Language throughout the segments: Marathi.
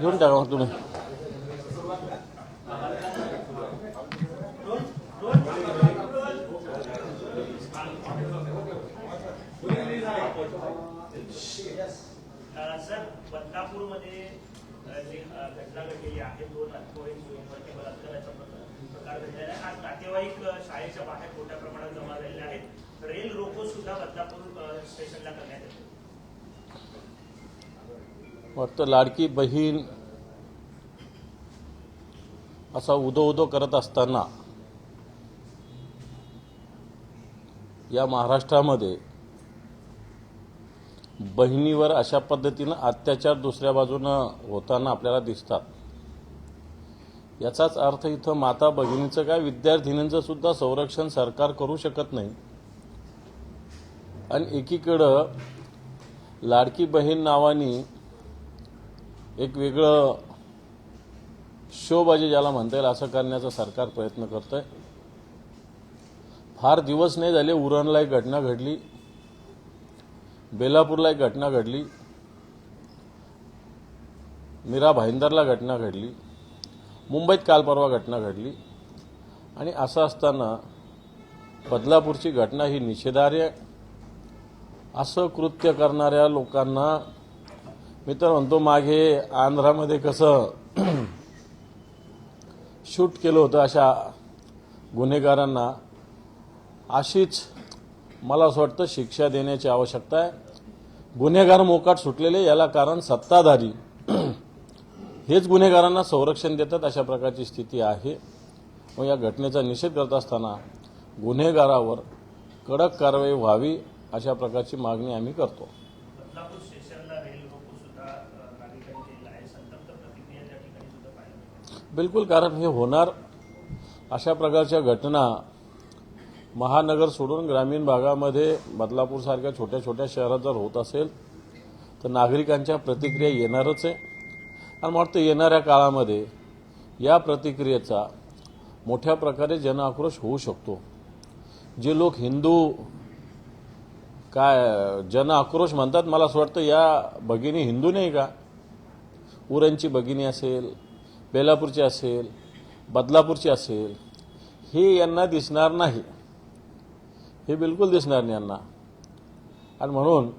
घेऊन टाका तुम्ही सर बदलापूरमध्ये अ, जी अ, घटना घडलेली आहे दोन नातेवाईक मुलींवरती बलात्काराचा प्रकार प्रकार घडलेला आहे आज नातेवाईक शाळेच्या बाहेर मोठ्या प्रमाणात जमा झालेले आहेत. रेल रोको सुद्धा बदलापूर स्टेशनला करण्यात येतो. वाटतं लाडकी बहीण असा उदो उदो करत असताना या महाराष्ट्रामध्ये बहिणीवर अशा पद्धतीनं अत्याचार दुसऱ्या बाजूनं होताना आपल्याला दिसतात. याचाच अर्थ इथं माता भगिनीचं काय विद्यार्थिनींचं सुद्धा संरक्षण सरकार करू शकत नाही. आणि एकीकडं लाडकी बहीण नावानी एक वेगळं शोबाजी ज्याला म्हणता येईल असं करण्याचा सरकार प्रयत्न करत आहे फार दिवस नाही झाले उरणला एक घटना घडली. बेलापूरला एक घटना घडली. मीरा भाईंदरला घटना घडली. मुंबईत काल परवा घटना घडली. आणि असं असताना बदलापूरची घटना ही निषेधार्य असं कृत्य करणाऱ्या लोकांना मी तर म्हणतो मागे आंध्रामध्ये कसं शूट केलं होतं अशा गुन्हेगारांना अशीच मला असं वाटतं शिक्षा देण्याची आवश्यकता आहे. गुन्हेगार मोकाट सुटलेले याला कारण सत्ताधारी हेच गुन्हेगारांना संरक्षण देतात अशा प्रकारची स्थिती आहे. मग या घटनेचा निषेध करत असताना गुन्हेगारावर कडक कारवाई व्हावी अशा प्रकारची मागणी आम्ही करतो बदलापूर स्टेशनला रेल रोको सुद्धा अ, नागरिकांनी केलेला आहे संतप्त प्रतिक्रिया त्या ठिकाणी सुद्धा पाहायला मिळाल्या. बिलकुल कारण हे होणार. अशा प्रकारच्या घटना महानगर सोडून ग्रामीण भागामध्ये बदलापूरसारख्या छोट्या छोट्या शहरात जर होत असेल तर नागरिकांच्या प्रतिक्रिया येणारच आहे. आणि मग वाटतं येणाऱ्या काळामध्ये या प्रतिक्रियेचा मोठ्या प्रकारे जनआक्रोश होऊ शकतो. जे लोक हिंदू काय जनआक्रोश म्हणतात मला असं वाटतं या भगिनी हिंदू नाही का? उरणची भगिनी असेल बेलापूरची असेल बदलापूरची असेल हे यांना दिसणार नाही. हे बिलकुल दिसणार नाही यांना. आणि म्हणून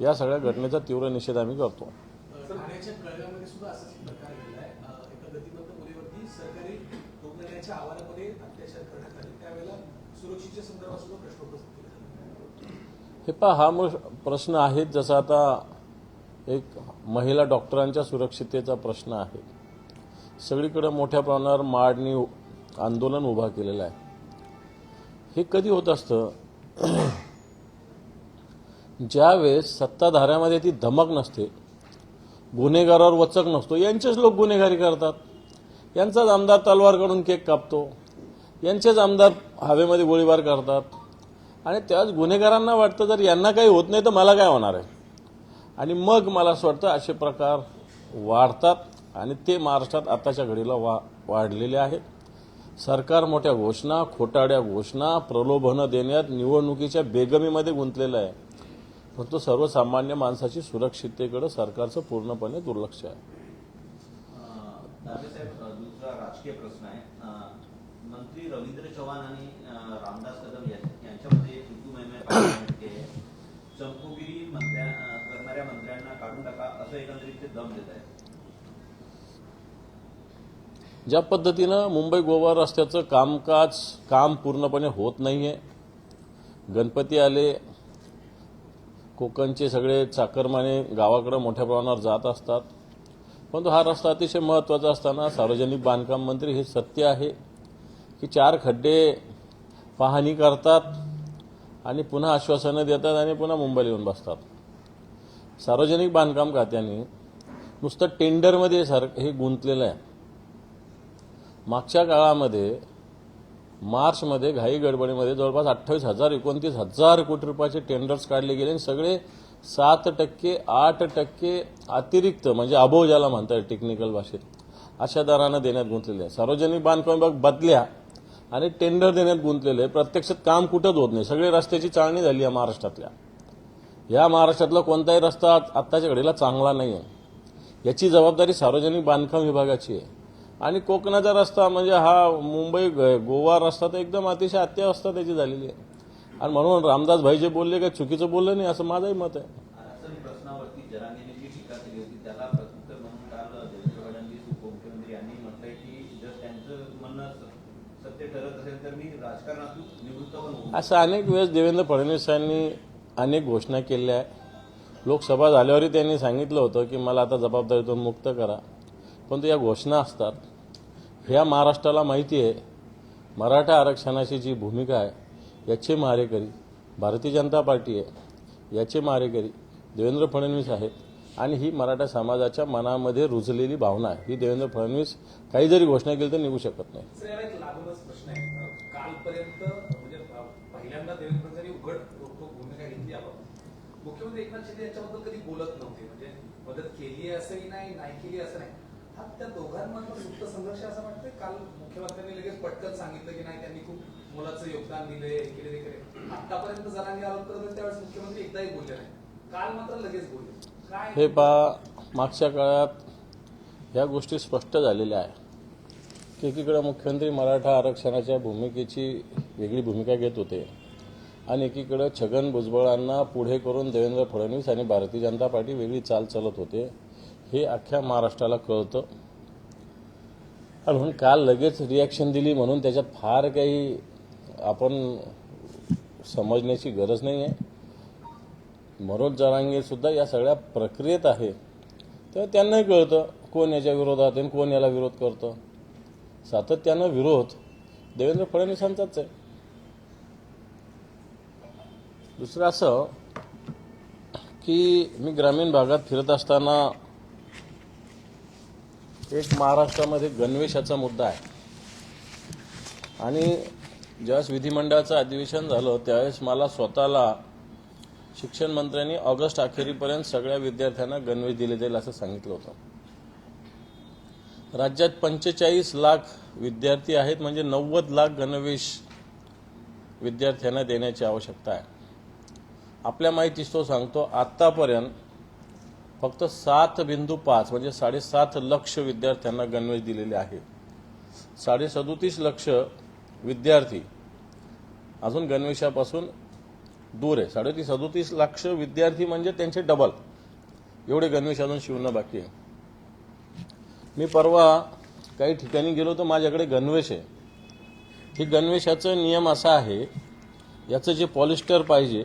या सगळ्या घटनेचा तीव्र निषेध आम्ही करतो. हे पहा हा मग प्रश्न आहे जसा आता एक महिला डॉक्टरांच्या सुरक्षिततेचा प्रश्न आहे. सगळीकडे मोठ्या प्रमाणावर माडणी आंदोलन उभा केलेलं आहे. हे कधी होत असतं? ज्यावेळेस सत्ताधाऱ्यामध्ये ती धमक नसते गुन्हेगारावर वचक नसतो यांचेच लोक गुन्हेगारी करतात. यांचाच आमदार तलवार काढून केक कापतो यांचेच आमदार हवेमध्ये गोळीबार करतात. आणि त्याच गुन्हेगारांना वाटतं जर यांना काही होत नाही तर मला काय होणार आहे? आणि मग मला असं वाटतं असे प्रकार वाढतात. आणि ते महाराष्ट्रात आताच्या घडीला वा वाढलेले आहेत. सरकार मोठ्या घोषणा खोटाड्या घोषणा प्रलोभनं देण्यात निवडणुकीच्या बेगमीमध्ये गुंतलेलं आहे. परंतु सर्वसामान्य माणसाची सुरक्षिततेकडे सरकारचं पूर्णपणे दुर्लक्ष आहे. दुसरा राजकीय प्रश्न आहे. मंत्री रवींद्र चव्हाण आणि रामदास कदम यांच्यामध्ये ऋतुमयमय चमकोगिरी करणाऱ्या मंत्र्यांना काढून टाका असं एकंदरीत ते दम देत आहे ज्या पद्धतीनं मुंबई गोवा रस्त्याचं कामकाज काम पूर्णपणे होत नाही आहे गणपती आले कोकणचे सगळे चाकरमाने गावाकडं मोठ्या प्रमाणावर जात असतात. परंतु हा रस्ता अतिशय महत्त्वाचा असताना सार्वजनिक बांधकाम मंत्री हे सत्य आहे की चार खड्डे पाहणी करतात आणि पुन्हा आश्वासनं देतात आणि पुन्हा मुंबईला येऊन बसतात. सार्वजनिक बांधकाम खात्याने नुसतं टेंडरमध्ये सर हे गुंतलेलं आहे. मागच्या काळामध्ये मार्चमध्ये घाई गडबडीमध्ये जवळपास अठ्ठावीस हजार एकोणतीस हजार कोटी रुपयाचे टेंडर्स काढले गेले आणि सगळे सात टक्के आठ टक्के अतिरिक्त म्हणजे अभोव ज्याला म्हणता येईल टेक्निकल भाषेत अशा दरानं देण्यात गुंतलेले आहे सार्वजनिक बांधकाम विभाग बदल्या आणि टेंडर देण्यात गुंतलेले आहे. प्रत्यक्षात काम कुठंच होत नाही. सगळे रस्त्याची चाळणी झाली आहे महाराष्ट्रातल्या. या महाराष्ट्रातला कोणताही रस्ता आत्ताच्या घडीला चांगला नाही आहे याची जबाबदारी सार्वजनिक बांधकाम विभागाची आहे. आणि कोकणाचा रस्ता म्हणजे हा मुंबई गोवा रस्ता तर एकदम अतिशय अत्यावस्था त्याची झालेली आहे. आणि म्हणून रामदास भाई जे बोलले काय चुकीचं बोललं नाही असं माझंही मत आहे. पण असं अनेक वेळेस देवेंद्र फडणवीसांनी अनेक घोषणा केल्या आहे लोकसभा झाल्यावरही त्यांनी सांगितलं होतं की मला आता जबाबदारीतून मुक्त करा. परंतु या घोषणा असतात. ह्या महाराष्ट्राला माहिती आहे मराठा आरक्षणाची जी भूमिका आहे याचे मारेकरी भारतीय जनता पार्टी आहे याचे मारेकरी देवेंद्र फडणवीस आहेत आणि ही मराठा समाजाच्या मनामध्ये रुजलेली भावना आहे. ही देवेंद्र फडणवीस काही जरी घोषणा केली तर निघू शकत नाही. म्हणजे मुख्यमंत्री एकनाथ शिंदे यांच्याबद्दल कधी बोलत नव्हते. म्हणजे मदत केली असंही नाही नाही केली असं नाही. हा त्या दोघांमधला सुप्त संघर्ष असं वाटतंय? काल मुख्यमंत्र्यांनी लगेच पटकन सांगितलं की नाही त्यांनी खूप मुलाचं योगदान दिलंय इकडे तिकडे आतापर्यंत जणांनी आरोप करत त्यावेळेस मुख्यमंत्री एकदाही बोलले नाही. काल मात्र लगेच बोलले. काय हे पा मागच्या काळात ह्या गोष्टी स्पष्ट झालेल्या आहे की एकीकडे मुख्यमंत्री मराठा आरक्षणाच्या भूमिकेची वेगळी भूमिका घेत होते आणि एकीकडे छगन भुजबळांना पुढे करून देवेंद्र फडणवीस आणि भारतीय जनता पार्टी वेगळी चाल चालत होते. हे अख्ख्या महाराष्ट्राला कळतं. आणि म्हणून काल लगेच रिॲक्शन दिली म्हणून त्याच्यात फार काही आपण समजण्याची गरज नाही आहे मनोज जरांगेसुद्धा या सगळ्या प्रक्रियेत आहे. तर त्यांनाही कळतं कोण याच्या विरोधात आहे आणि कोण याला विरोध करतं. सातत्यानं विरोध देवेंद्र फडणवीसांचाच आहे. दुसरं असं की मी ग्रामीण भागात फिरत असताना एक महाराष्ट्रामध्ये गणवेशाचा मुद्दा आहे. आणि ज्यावेळेस विधिमंडळाचं अधिवेशन झालं त्यावेळेस मला स्वतःला शिक्षण मंत्र्यांनी ऑगस्ट अखेरीपर्यंत सगळ्या विद्यार्थ्यांना गणवेश दिले जाईल असं सांगितलं होतं. राज्यात पंचेचाळीस लाख विद्यार्थी आहेत म्हणजे नव्वद लाख गणवेश विद्यार्थ्यांना देण्याची आवश्यकता आहे. आपल्या माहितीस तो सांगतो आत्तापर्यंत फक्त सात बिंदू पाच म्हणजे साडेसात लक्ष विद्यार्थ्यांना गणवेश दिलेले आहे साडे सदोतीस लक्ष विद्यार्थी अजून गणवेशापासून दूर आहे. साडेतीस सदोतीस लक्ष विद्यार्थी म्हणजे त्यांचे डबल. एवढे गणवेश अजून शिवणं बाकी आहे. मी परवा काही ठिकाणी गेलो तर माझ्याकडे गणवेश आहे. हे गणवेशाचं नियम असा आहे याचं जे पॉलिस्टर पाहिजे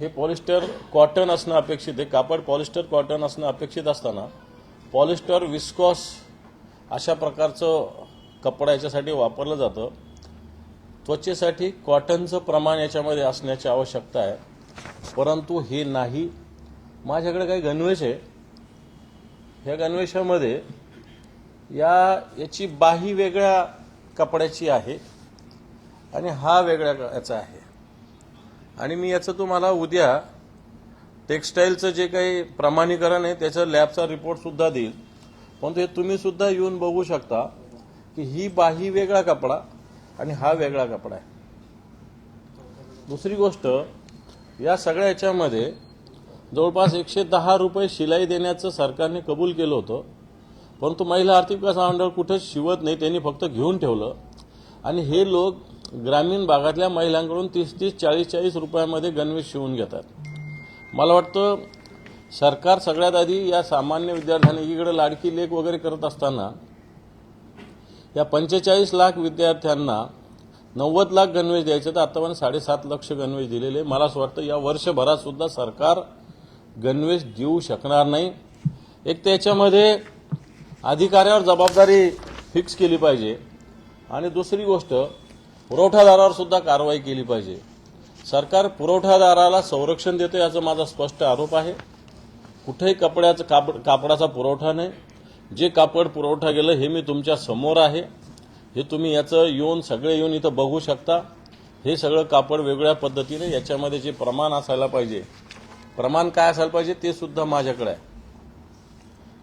हे पॉलिस्टर कॉटन असणं अपेक्षित आहे. कापड पॉलिस्टर कॉटन असणं अपेक्षित असताना पॉलिस्टर विस्कॉस अशा प्रकारचं कपडा याच्यासाठी वापरलं जातं. त्वचेसाठी कॉटनचं प्रमाण याच्यामध्ये असण्याची आवश्यकता आहे. परंतु हे नाही. माझ्याकडे काही गणवेश आहे. ह्या गणवेशामध्ये या याची बाही वेगळ्या कपड्याची आहे आणि हा वेगळ्या याचा आहे. आणि मी याचं तुम्हाला उद्या टेक्स्टाईलचं जे काही प्रमाणीकरण आहे त्याचं लॅबचा रिपोर्ट सुद्धा देईल. परंतु हे तुम्ही सुद्धा येऊन बघू शकता की ही बाही वेगळा कपडा आणि हा वेगळा कपडा आहे. दुसरी गोष्ट या सगळ्या याच्यामध्ये जवळपास एकशे दहा रुपये शिलाई देण्याचं सरकारने कबूल केलं होतं. परंतु महिला आर्थिक विकास महामंडळ कुठेच शिवत नाही त्यांनी फक्त घेऊन ठेवलं. आणि हे लोक ग्रामीण भागातल्या महिलांकडून तीस तीस चाळीस चाळीस रुपयामध्ये गणवेश शिवून घेतात. मला वाटतं सरकार सगळ्यात आधी या सामान्य विद्यार्थ्यांनी एकीकडे लाडकी लेख वगैरे करत असताना या पंचेचाळीस लाख विद्यार्थ्यांना नव्वद लाख गणवेश द्यायचे तर आतापर्यंत साडेसात लक्ष गणवेश दिलेले. मला असं वाटतं या वर्षभरात सुद्धा सरकार गणवेश देऊ शकणार नाही. एक त्याच्यामध्ये अधिकाऱ्यावर जबाबदारी फिक्स केली पाहिजे. आणि दुसरी गोष्ट पुरवठादारावर सुद्धा कारवाई केली पाहिजे. सरकार पुरवठादाराला संरक्षण देते याचा माझा स्पष्ट आरोप आहे. कुठेही कपड्याचं कापड कापडाचा पुरवठा नाही. जे कापड पुरवठा गेलं हे मी तुमच्यासमोर आहे. हे तुम्ही याचं येऊन सगळे येऊन इथं बघू शकता. हे सगळं कापड वेगळ्या पद्धतीने याच्यामध्ये जे प्रमाण असायला पाहिजे. प्रमाण काय असायला पाहिजे ते सुद्धा माझ्याकडे आहे.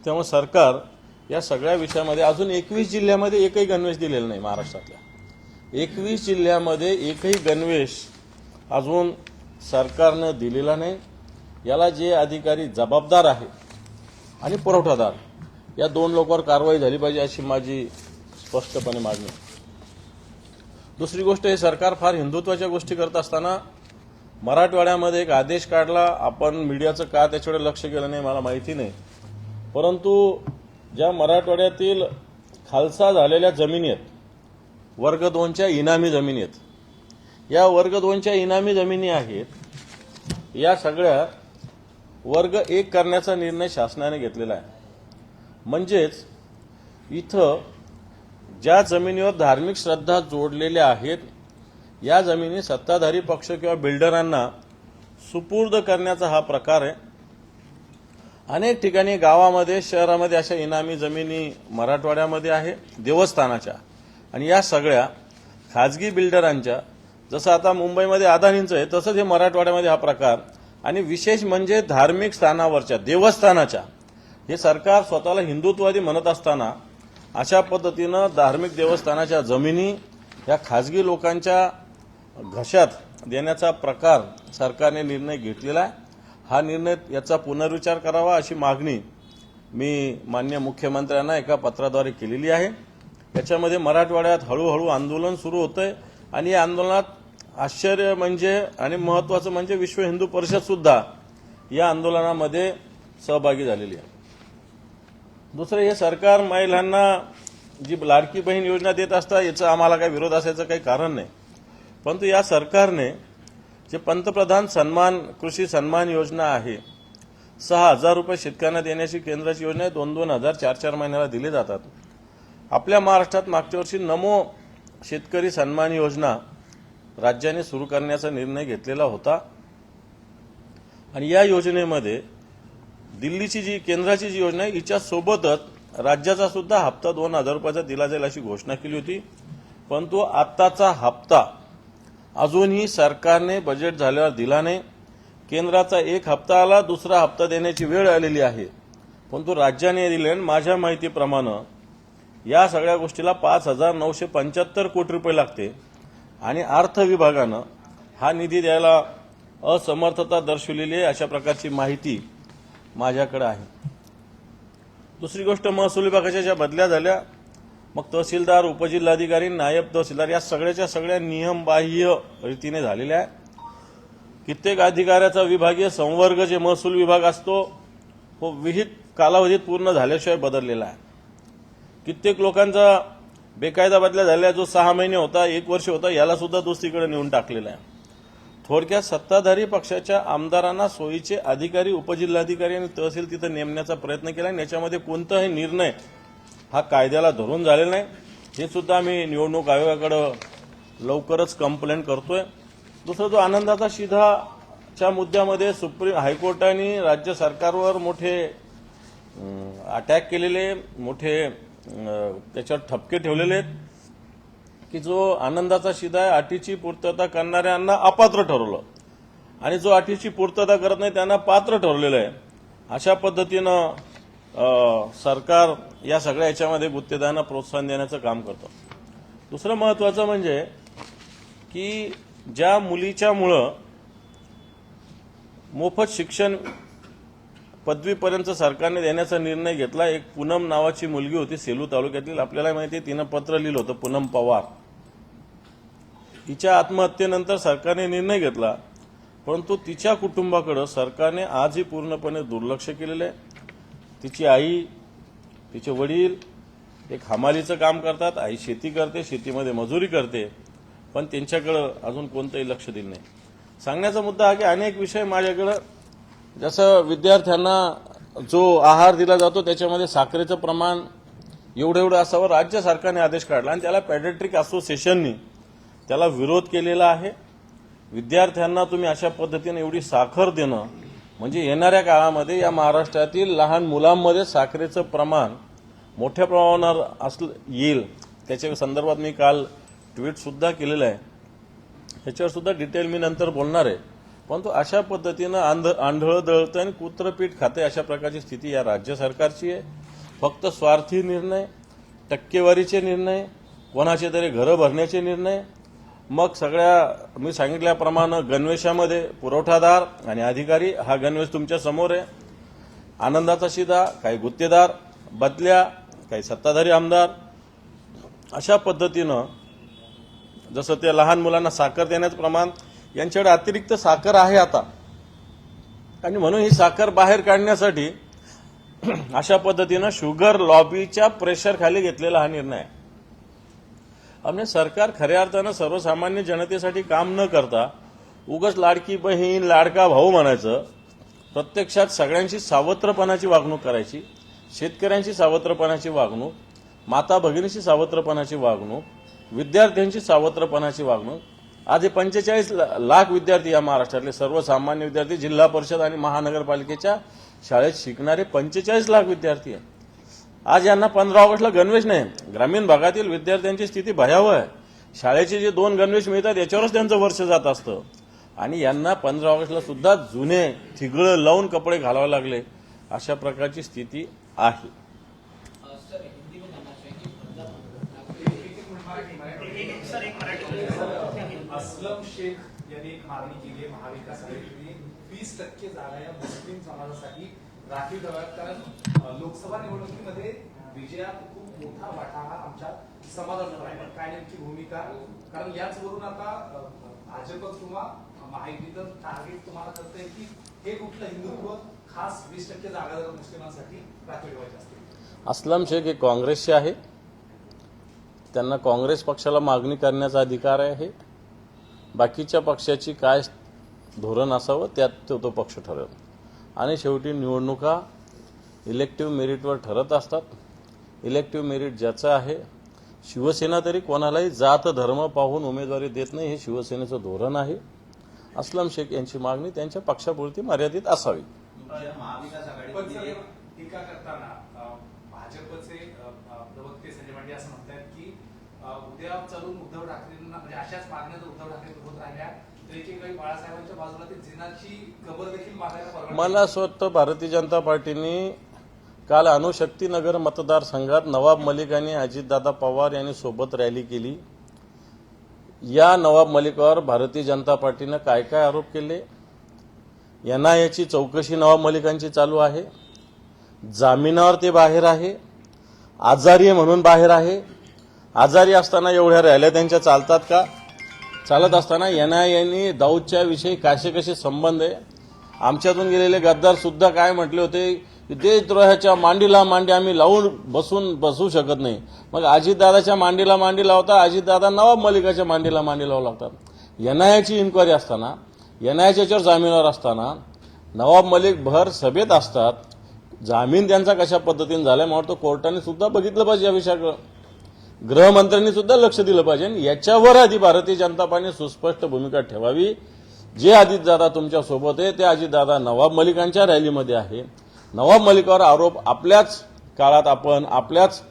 त्यामुळे सरकार या सगळ्या विषयामध्ये अजून एकवीस जिल्ह्यामध्ये एकही गणवेश दिलेला नाही महाराष्ट्रातल्या. एकवीस जिल्ह्यामध्ये एकही गणवेश अजून सरकारनं दिलेला नाही. याला जे अधिकारी जबाबदार आहे आणि पुरवठादार या दोन लोकांवर कारवाई झाली पाहिजे अशी माझी स्पष्टपणे मागणी दुसरी गोष्ट हे सरकार फार हिंदुत्वाच्या गोष्टी करत असताना मराठवाड्यामध्ये एक आदेश काढला. आपण मीडियाचं का त्याच्याकडे लक्ष केलं नाही मला माहिती नाही. परंतु ज्या मराठवाड्यातील खालसा झालेल्या जमिनी आहेत वर्ग दोनच्या इनामी जमिनी आहेत या वर्ग दोनच्या इनामी जमिनी आहेत. या सगळ्या वर्ग एक करण्याचा निर्णय शासनाने घेतलेला आहे. म्हणजेच इथं ज्या जमिनीवर धार्मिक श्रद्धा जोडलेल्या आहेत या जमिनी सत्ताधारी पक्ष किंवा बिल्डरांना सुपूर्द करण्याचा हा प्रकार आहे. अनेक ठिकाणी गावामध्ये शहरामध्ये अशा इनामी जमिनी मराठवाड्यामध्ये आहे देवस्थानाच्या. आणि या सगळ्या खाजगी बिल्डरांच्या जसं आता मुंबईमध्ये अदानींचं आहे तसंच हे मराठवाड्यामध्ये हा प्रकार. आणि विशेष म्हणजे धार्मिक स्थानावरच्या देवस्थानाच्या हे सरकार स्वतःला हिंदुत्ववादी म्हणत असताना अशा पद्धतीनं धार्मिक देवस्थानाच्या जमिनी या खाजगी लोकांच्या घशात देण्याचा प्रकार सरकारने निर्णय घेतलेला आहे. हा निर्णय याचा पुनर्विचार करावा अशी मागणी मी मान्य मुख्यमंत्र्यांना एका पत्राद्वारे केलेली आहे. याच्यामध्ये मराठवाड्यात हळूहळू आंदोलन सुरू होतंय. आणि या आंदोलनात आश्चर्य म्हणजे आणि महत्वाचं म्हणजे विश्व हिंदू परिषद सुद्धा या आंदोलनामध्ये सहभागी झालेली आहे. दुसरं हे सरकार महिलांना जी लाडकी बहीण योजना देत असता याचं आम्हाला काही विरोध असायचं काही कारण नाही. परंतु या सरकारने जे पंतप्रधान सन्मान कृषी सन्मान योजना आहे सहा हजार रुपये शेतकऱ्यांना देण्याची केंद्राची योजना आहे दोन दोन हजार चार चार महिन्याला दिले जातात. आपल्या महाराष्ट्रात मागच्या वर्षी नमो शेतकरी सन्मान योजना राज्याने सुरू करण्याचा निर्णय घेतलेला होता. आणि या योजनेमध्ये दिल्लीची जी केंद्राची जी योजना आहे हिच्यासोबतच राज्याचा सुद्धा हप्ता दोन हजार रुपयाचा दिला जाईल अशी घोषणा केली होती. परंतु आत्ताचा हप्ता अजूनही सरकारने बजेट झाल्यावर दिला नाही. केंद्राचा एक हप्ता आला दुसरा हप्ता देण्याची वेळ आलेली आहे. परंतु राज्याने दिले आणि माझ्या माहितीप्रमाणे या सगळ्या गोष्टीला पाच हजार नऊशे पंच्याहत्तर कोटी रुपये लागते. आणि अर्थ विभागानं हा निधी द्यायला असमर्थता दर्शवलेली आहे अशा प्रकारची माहिती माझ्याकडे आहे. दुसरी गोष्ट महसूल विभागाच्या ज्या बदल्या झाल्या मग तहसीलदार उपजिल्हाधिकारी नायब तहसीलदार या सगळ्याच्या सगळ्या नियमबाह्य रीतीने झालेल्या आहे कित्येक अधिकाऱ्याचा विभागीय संवर्ग जे महसूल विभाग असतो तो विहित कालावधीत पूर्ण झाल्याशिवाय बदललेला आहे. कित्येक लोकांचा बेकायदा बदल्या झाल्या जो सहा महिने होता एक वर्ष होता याला सुद्धा दुसरीकडे नेऊन टाकलेला आहे. थोडक्यात सत्ताधारी पक्षाच्या आमदारांना सोयीचे अधिकारी उपजिल्हाधिकारी आणि तहसील तिथं नेमण्याचा प्रयत्न केला आणि याच्यामध्ये कोणताही निर्णय हा कायद्याला धरून झालेला नाही. हे सुद्धा आम्ही निवडणूक आयोगाकडं लवकरच कंप्लेंट करतोय. दुसरा जो आनंदाचा शिधाच्या मुद्द्यामध्ये सुप्रीम हायकोर्टाने राज्य सरकारवर मोठे अटॅक केलेले मोठे त्याच्यावर ठपके ठेवलेले आहेत की जो आनंदाचा शिदा आहे अटीची पूर्तता करणाऱ्यांना अपात्र ठरवलं. आणि जो अटीची पूर्तता करत नाही त्यांना पात्र ठरवलेलं आहे. अशा पद्धतीनं सरकार या सगळ्या याच्यामध्ये गुत्तेदारांना प्रोत्साहन देण्याचं काम करतं. दुसरं महत्वाचं म्हणजे की ज्या मुलीच्यामुळं मोफत शिक्षण पदवीपर्यंत सरकारने देण्याचा निर्णय घेतला. एक पूनम नावाची मुलगी होती सेलू तालुक्यातील. आपल्याला माहिती आहे तिनं पत्र लिहिलं होतं पूनम पवार. तिच्या आत्महत्येनंतर सरकारने निर्णय घेतला. परंतु तिच्या कुटुंबाकडं सरकारने आजही पूर्णपणे दुर्लक्ष केलेलं आहे. तिची आई तिचे वडील एक हमालीचं काम करतात. आई शेती करते शेतीमध्ये मजुरी करते. पण त्यांच्याकडं अजून कोणतंही लक्ष दिलं नाही. सांगण्याचा मुद्दा हा की अनेक विषय माझ्याकडं जसं विद्यार्थ्यांना जो आहार दिला जातो त्याच्यामध्ये साखरेचं प्रमाण एवढं एवढं असावं राज्य सरकारने आदेश काढला आणि त्याला पॅडेट्रिक असोसिएशननी त्याला विरोध केलेला आहे. विद्यार्थ्यांना तुम्ही अशा पद्धतीने एवढी साखर देणं म्हणजे येणाऱ्या काळामध्ये या महाराष्ट्रातील लहान मुलांमध्ये साखरेचं प्रमाण मोठ्या प्रमाणावर असलं येईल. त्याच्या संदर्भात मी काल ट्विटसुद्धा केलेलं आहे. ह्याच्यावर सुद्धा डिटेल मी नंतर बोलणार आहे. परंतु अशा पद्धतीनं आंध आंधळं दळतं आणि कुत्रपीठ खाते अशा प्रकारची स्थिती या राज्य सरकारची आहे. फक्त स्वार्थी निर्णय टक्केवारीचे निर्णय कोणाचे तरी घरं भरण्याचे निर्णय. मग सगळ्या मी सांगितल्याप्रमाणे गणवेशामध्ये पुरवठादार आणि अधिकारी हा गणवेश तुमच्यासमोर आहे. आनंदाचा शिदा काही गुत्तेदार बदल्या काही सत्ताधारी आमदार. अशा पद्धतीनं जसं ते लहान मुलांना साखर देण्याचं प्रमाण यांच्याकडे अतिरिक्त साखर आहे आता. आणि म्हणून ही साखर बाहेर काढण्यासाठी अशा पद्धतीनं शुगर लॉबीच्या प्रेशरखाली घेतलेला हा निर्णय. आहे सरकार खऱ्या अर्थानं सर्वसामान्य जनतेसाठी काम न करता उगच लाडकी बहीण लाडका भाऊ म्हणायचं प्रत्यक्षात सगळ्यांची सावत्रपणाची वागणूक करायची शेतकऱ्यांची सावत्रपणाची वागणूक माता भगिनीची सावत्रपणाची वागणूक विद्यार्थ्यांची सावत्रपणाची वागणूक आज हे पंचेचाळीस लाख विद्यार्थी या महाराष्ट्रातले सर्वसामान्य विद्यार्थी जिल्हा परिषद आणि महानगरपालिकेच्या शाळेत शिकणारे पंचेचाळीस लाख विद्यार्थी आहेत. आज यांना पंधरा ऑगस्टला गणवेश नाही ग्रामीण भागातील विद्यार्थ्यांची स्थिती भयावह आहे. शाळेचे जे दोन गणवेश मिळतात याच्यावरच त्यांचं वर्ष जात असतं. आणि यांना पंधरा ऑगस्टला सुद्धा जुने थिगळं लावून कपडे घालावे लागले अशा प्रकारची स्थिती आहे सर हिंदी में जानना चाहिए एक- एक- सर एक मराठी अस्लम शेख यांनी एक मागणी केली आहे महाविकास आघाडीने. वीस टक्के जागा या मुस्लिम समाजासाठी राखीव ठेवाव्यात. कारण लोकसभा निवडणुकीमध्ये विजयात खूप मोठा वाटा हा आमच्या समाजाचा आहे. पण काय नेमकी भूमिका? कारण याच वरून आता भाजप किंवा महायुतीचं टार्गेट तुम्हाला करत आहे की हे कुठलं हिंदुत्व खास वीस टक्के जागा जर मुस्लिमांसाठी राखीव ठेवायचे असते असलम शेख हे काँग्रेसचे आहे. त्यांना काँग्रेस पक्षाला मागणी करण्याचा अधिकार आहे. बाकीच्या पक्षाची काय धोरण असावं त्यात तो तो पक्ष ठरवेल. आणि शेवटी निवडणुका इलेक्टिव्ह मेरिटवर ठरत असतात. इलेक्टिव्ह मेरिट ज्याचं आहे शिवसेना तरी कोणालाही जात धर्म पाहून उमेदवारी देत नाही हे शिवसेनेचं धोरण आहे. असलम शेख यांची मागणी त्यांच्या पक्षापुरती मर्यादित असावी. टीका करताना भाजपचे प्रवक्ते संजय मांडे असं म्हणतात की उद्या चालून उद्धव ठाकरेंना म्हणजे अशाच मागण्या उद्धव ठाकरे मला असं वाटतं भारतीय जनता पार्टीने काल अणुशक्तीनगर मतदारसंघात नवाब मलिक आणि अजितदादा पवार यांनी सोबत रॅली केली. या नवाब मलिकावर भारतीय जनता पार्टीनं काय काय आरोप केले? एनआयएची चौकशी नवाब मलिकांची चालू आहे. जामिनावर ते बाहेर आहे. आजारी म्हणून बाहेर आहे. आजारी असताना एवढ्या रॅल्या त्यांच्या चालतात का? चालत असताना एन आय एनआयएनी दाऊदच्या विषयी कसे कसे संबंध आहे? आमच्यातून गेलेले गद्दार सुद्धा काय म्हटले होते? देशद्रोहाच्या मांडीला मांडी आम्ही लावून बसून बसू शकत नाही. मग अजितदादाच्या मांडीला मांडी लावता अजितदादा नवाब मलिकाच्या मांडीला मांडी लावू लागतात. एनआयएची इन्क्वायरी असताना एन आय एच्यावर जामीनावर असताना नवाब मलिक भर सभेत असतात. जामीन त्यांचा कशा पद्धतीने झाला म्हणून तो कोर्टाने सुद्धा बघितलं पाहिजे या विषयाकडं. गृहमंत्र्यांनी सुद्धा लक्ष दिलं पाहिजे. आणि याच्यावर आधी भारतीय जनता पार्टीने सुस्पष्ट भूमिका ठेवावी. जे अजितदादा तुमच्यासोबत आहे ते अजितदादा नवाब मलिकांच्या रॅलीमध्ये आहे. नवाब मलिकावर आरोप आपल्याच काळात आपण आपल्याच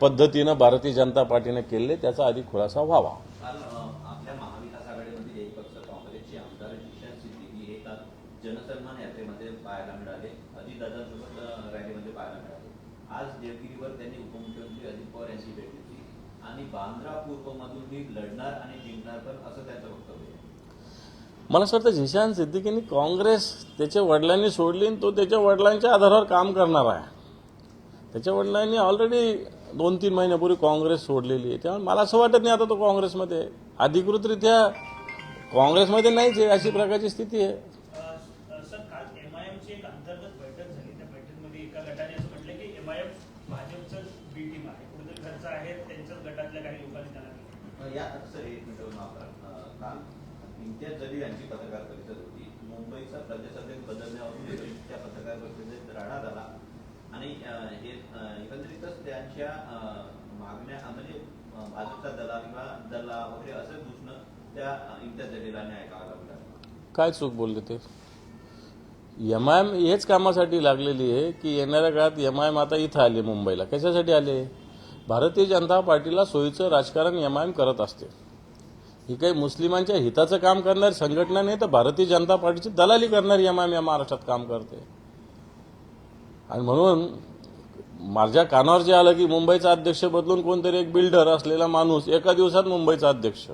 पद्धतीनं भारतीय जनता पार्टीने केले त्याचा अधिक खुलासा व्हावा. जनसन्मान यात्रेमध्ये पाहायला मिळाले अजितदादांसोबत रॅलीमध्ये पाहायला मिळाले आज देवगिरीवर त्यांनी उपमुख्यमंत्री अजित पवार यांची भेट घेतली. आणि बांद्रा पूर्वमधून मी लढणार आणि जिंकणार पण असं त्याचं वक्तव्य आहे. मला असं वाटतं झिशान सिद्दीकींनी काँग्रेस त्याच्या वडिलांनी सोडली आणि तो त्याच्या वडिलांच्या आधारावर काम करणार आहे. त्याच्या वडिलांनी ऑलरेडी दोन तीन महिन्यापूर्वी काँग्रेस सोडलेली आहे. त्यामुळे मला असं वाटत नाही आता तो काँग्रेसमध्ये अधिकृतरित्या काँग्रेसमध्ये नाहीच आहे अशी प्रकारची स्थिती आहे अ, सर काल एमआयएमची एक अंतर्गत बैठक झाली त्या बैठकीमध्ये एका गटाने असं म्हटलं की एमआयएम भाजपचं बी टीम आहे कुठेतरी घरचं आहे त्यांच्याच गटातल्या काही लोकांनी त्याला केलं. या सर एक मिनिट माफ काल इम्तियाज जलील यांची पत्रकार परिषद होती मुंबईचा प्रदेशाध्यक्ष बदलण्यावरून त्या पत्रकार परिषदेत राडा झाला. आणि हे एकंदरीतच त्यांच्या मागण्या म्हणजे भाजपचा दला किंवा दला वगैरे असं घुसणं त्या इम्तियाज जलीलाने ऐकावं लागलं? काय चूक बोलले ते? एम आय एम हेच कामासाठी लागलेली आहे की येणाऱ्या काळात एम आय एम आता इथं आले मुंबईला. कशासाठी आले भारतीय जनता पार्टीला सोयीचं राजकारण यमायम करत असते. ही काही मुस्लिमांच्या हिताचं काम करणारी संघटना नाही तर भारतीय जनता पार्टीची दलाली करणारी एम आय या महाराष्ट्रात काम करते. आणि म्हणून माझ्या कानावर जे आलं की मुंबईचा अध्यक्ष बदलून कोणतरी एक बिल्डर असलेला माणूस एका दिवसात मुंबईचा अध्यक्ष.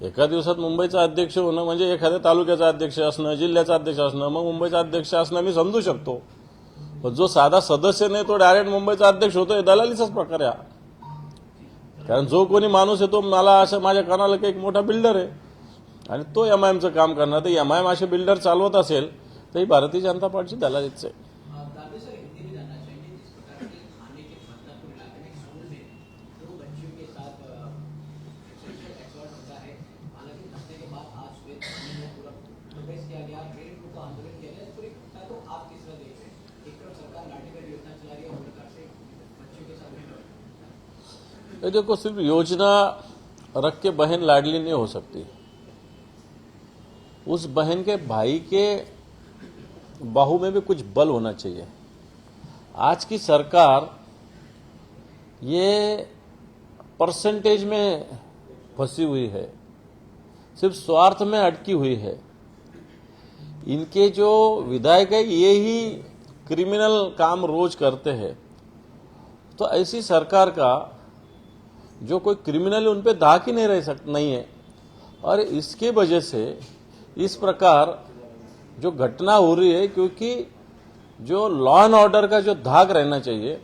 एका दिवसात मुंबईचा अध्यक्ष होणं म्हणजे एखाद्या तालुक्याचा अध्यक्ष असणं जिल्ह्याचा अध्यक्ष असणं मग मुंबईचा अध्यक्ष असणं मी समजू शकतो. पण जो साधा सदस्य नाही तो डायरेक्ट मुंबईचा अध्यक्ष होतोय दलालीचाच प्रकार आहे कारण जो कोणी माणूस आहे तो मला असं माझ्या कानाला की एक मोठा बिल्डर आहे. आणि तो एम आय एमचं काम करणार. तर एम आय एम असे बिल्डर चालवत असेल तर ही भारतीय जनता पार्टीची दलालीच आहे. ये देखो, सिर्फ़ योजना रख के बहन लाडली नहीं हो सकती। उस बहन के भाई के बाहू में भी कुछ बल होना चाहिए। आज की सरकार ये परसेंटेज में फंसी हुई है। सिर्फ़ स्वार्थ में अटकी हुई है। इनके जो विधायक है, ये ही क्रिमिनल काम रोज करते हैं। तो ऐसी सरकार का जो कोई क्रिमिनल उन पे धाक ही नहीं रह सक, नहीं है। और इसके वजह से इस प्रकार जो घटना हो रही है, क्योंकि जो लॉ एंड ऑर्डर का जो धाक रहना चाहिए,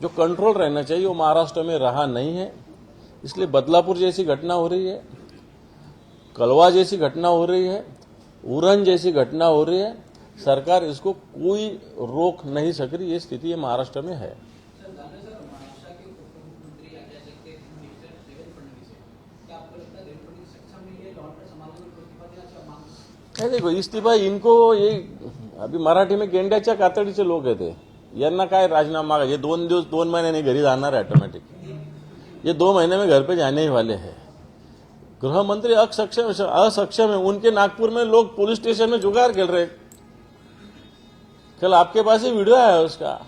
जो कंट्रोल रहना चाहिए, वो महाराष्ट्र में रहा नहीं है। इसलिए बदलापुर जैसी घटना हो रही है, कलवा जैसी घटना हो रही है, उरन जैसी घटना हो रही है। सरकार इसको कोई रोक नहीं सक रही, ये स्थिति महाराष्ट्र में है सर दादा सर महाराष्ट्र के उप मुख्यमंत्री या कह सकते हैं मिनिस्टर देवेंद्र फडणवीस है क्या आपको लगता है देवेंद्र फडणवीस सक्षम नहीं है लॉ एंड संभालने में प्रतिभा देना चाहिए मांग नाही, देखो इस्तीफा इनको ये, अभी मराठी में गेंड्याच्या कातडीचे लोक आहेत ते. यांना काय राजीनामा ये दोन दिवस, दोन महीने नहीं, घरी जाणार है ऑटोमेटिक ये दो महीने में घर पे जाने ही वाले हैं. गृह मंत्री असक्षम असक्षम है. उनके नागपुर में लोग पुलिस स्टेशन में जुगाड़ खेल रहे हैं। कल आपके पास ही वीडियो आया उसका।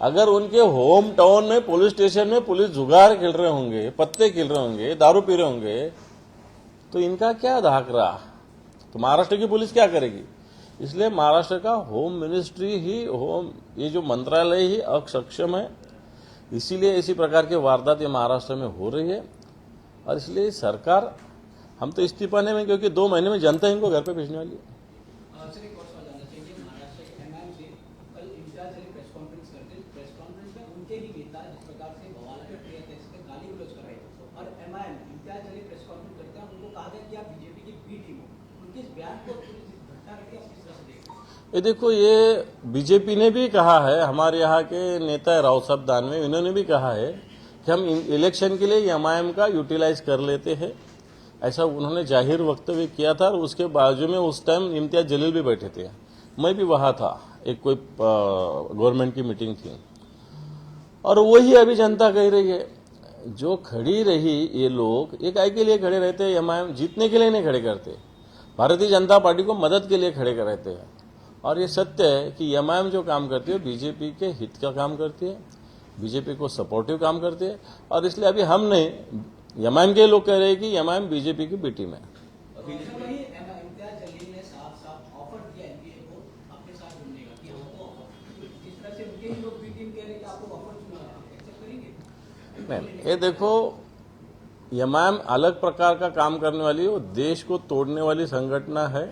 अगर उनके होम टाउन में पुलिस स्टेशन में पुलिस जुगाड़ खेल रहे होंगे, पत्ते खेल रहे होंगे, दारू पी रहे होंगे तो इनका क्या धाक रहा? तो महाराष्ट्र की पुलिस क्या करेगी? इसलिए महाराष्ट्र का होम मिनिस्ट्री ही, होम, ये जो मंत्रालय ही अक्षम है, इसीलिए इसी प्रकार के वारदात ये महाराष्ट्र में हो रही है। और इसलिए सरकार, हम तो इस्तीफा नहीं में क्योंकि दो महीने में जनता इनको घर पे भेजने वाली है अ, सर एक और सवाल जानना चाहिए महाराष्ट्र के एमआईएम से कल इंचार्ज अली प्रेस कॉन्फ्रेंस करते प्रेस कॉन्फ्रेंस में उनके ही नेता जिस प्रकार से बवाल करते हैं इस पे गाली गलौज कर रहे हैं और MIM incharge Ali press conference करते हैं उनको कहा गया कि आप बीजेपी की बी टीम हो उनके इस बयान को पूरी इस घटना करके आप किस तरह से देखते हैं ये देखो, ये बीजेपी ने भी कहा है, हमारे यहाँ के नेता है राव साहब दानवे इन्होंने भी कहा है कि हम इलेक्शन के लिए एमआईएम का यूटिलाइज कर लेते हैं। ऐसा उन्होंने ज़ाहिर वक्तव्य किया था और उसके बाजू में उस टाइम इम्तियाज़ जलील भी बैठे थे। मैं भी वहाँ था, एक कोई गवर्नमेंट की मीटिंग थी। और वही अभी जनता कह रही है, जो खड़ी रही ये लोग ये काय के लिए खड़े रहते हैं एमआईएम जीतने के लिए नहीं खड़े करते। भारतीय जनता पार्टी को मदद के लिए खड़े कर रहते हैं। और ये सत्य है कि एम जो काम करती है बीजेपी के हित का काम करती है बीजेपी को सपोर्टिव काम करती है और इसलिए अभी हम नहीं एम के लोग कह रहे हैं कि एम बीजेपी की बी टीम है। सर वही एम- इम्तियाज जलील ने साफ साफ ऑफर किया एनडीए को? अपने साथ जुड़ने का कि हमको ऑफर जिस तरह से उनके ही लोग बी टीम कह रहे हैं कि आपको ऑफर एक्सेप्ट करेंगे? नहीं ये देखो यमाम अलग प्रकार का काम करने वाली वो देश को तोड़ने वाली संगठना है।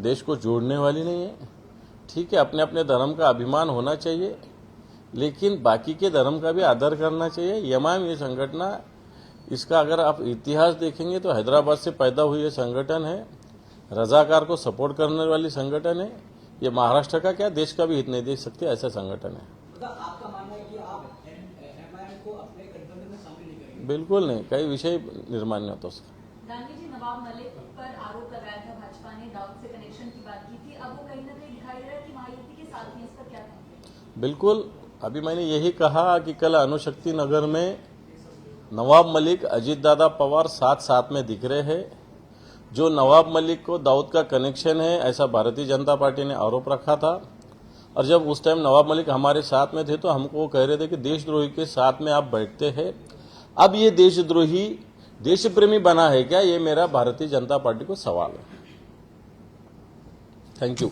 देश को जोड़ने वाली नहीं है। ठीक है अपने अपने धर्म का अभिमान होना चाहिए लेकिन बाकी के धर्म का भी आदर करना चाहिए। यमाम ये संगठना इसका अगर आप इतिहास देखेंगे तो हैदराबाद से पैदा हुई ये संगठन है। रजाकार को सपोर्ट करने वाली संगठन है। ये महाराष्ट्र का क्या देश का भी हित नहीं देख सकते ऐसा संगठन है। करेंगे? बिल्कुल नहीं कई विषय निर्माण नहीं होता उसका गांधी जी नवाब मलिक पर आरोप लगाया था भाजपा ने दाऊद से कनेक्शन की बात की थी अब वो कहीं ना कहीं दिखाई दे रहा है कि महायुति के साथ ही इस पर क्या कहेंगे बिल्कुल, अभी मैंने यही कहा कि कल अनुशक्ति नगर में नवाब मलिक अजीत दादा पवार साथ साथ में दिख रहे हैं। जो नवाब मलिक को दाऊद का कनेक्शन है, ऐसा भारतीय जनता पार्टी ने आरोप रखा था। और जब उस टाइम नवाब मलिक हमारे साथ में थे तो हमको वो कह रहे थे कि देशद्रोही के साथ में आप बैठते हैं। अब ये देशद्रोही देश प्रेमी बना है क्या? ये मेरा भारतीय जनता पार्टी को सवाल है। Thank you